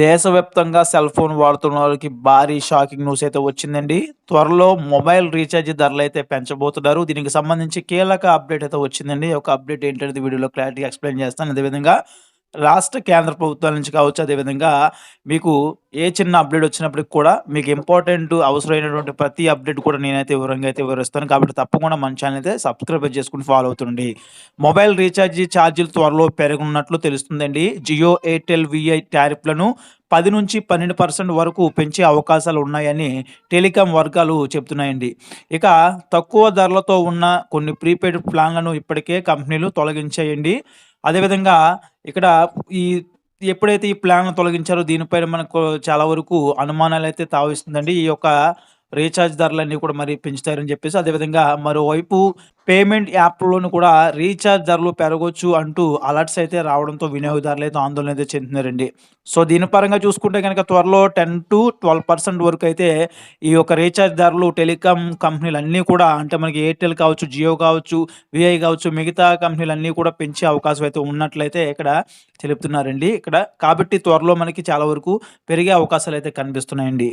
దేశవ్యాప్తంగా cell phone వాడుతున్న వాళ్ళకి భారీ షాకింగ్ న్యూస్ అయితే వచ్చిందండి. త్వరలో మొబైల్ రీఛార్జ్ ధరలు అయితే పెంచబోతున్నారు. దీనికి సంబంధించి కీలక అప్డేట్ అయితే వచ్చిందండి. ఒక అప్డేట్ ఏంటనేది వీడియోలో క్లారిటీ ఎక్స్‌ప్లెయిన్ చేస్తాను. అదేవిధంగా రాష్ట్ర, కేంద్ర ప్రభుత్వాల నుంచి కావచ్చు, అదేవిధంగా మీకు ఏ చిన్న అప్డేట్ వచ్చినప్పటికి కూడా మీకు ఇంపార్టెంట్ అవసరమైనటువంటి ప్రతి అప్డేట్ కూడా నేనైతే వివరంగా అయితే వివరిస్తాను. కాబట్టి తప్పకుండా మన ఛానల్ అయితే సబ్స్క్రైబ్ చేసుకుని ఫాలో అవుతుండండి. మొబైల్ రీఛార్జ్ ఛార్జీలు త్వరలో పెరగనున్నట్లు తెలుస్తుందండి. జియో, ఎయిర్‌టెల్, వీఐ టారిఫ్‌లను 10-12% వరకు పెంచే అవకాశాలు ఉన్నాయని టెలికాం వర్గాలు చెప్తున్నాయండి. ఇక తక్కువ ధరలతో ఉన్న కొన్ని ప్రీపెయిడ్ ప్లాన్లను ఇప్పటికే కంపెనీలు తొలగించాయండి. అదేవిధంగా ఇక్కడ ఈ ఎప్పుడైతే ఈ ప్లాన్‌లు తొలగించారో దీనిపైన మనకు చాలా వరకు అనుమానాలు అయితే తావిస్తుందండి. ఈ యొక్క రీఛార్జ్ ధరలన్నీ కూడా మరి పెంచుతారని చెప్పేసి, అదేవిధంగా మరోవైపు పేమెంట్ యాప్‌లోను కూడా రీఛార్జ్ ధరలు పెరగొచ్చు అంటూ అలర్ట్స్ అయితే రావడంతో వినియోగదారులు అయితే ఆందోళన అయితే చెందుతున్నారండి. సో దీని పరంగా చూసుకుంటే కనుక త్వరలో 10-12% వరకు అయితే ఈ యొక్క రీఛార్జ్ ధరలు టెలికాం కంపెనీలన్నీ కూడా అంటే మనకి ఎయిర్‌టెల్ కావచ్చు, జియో కావచ్చు, విఐ కావచ్చు మిగతా కంపెనీలు అన్నీ కూడా పెంచే అవకాశం అయితే ఉన్నట్లయితే ఇక్కడ తెలుపుతున్నారండి. ఇక్కడ కాబట్టి త్వరలో మనకి చాలా వరకు పెరిగే అవకాశాలు అయితే కనిపిస్తున్నాయండి.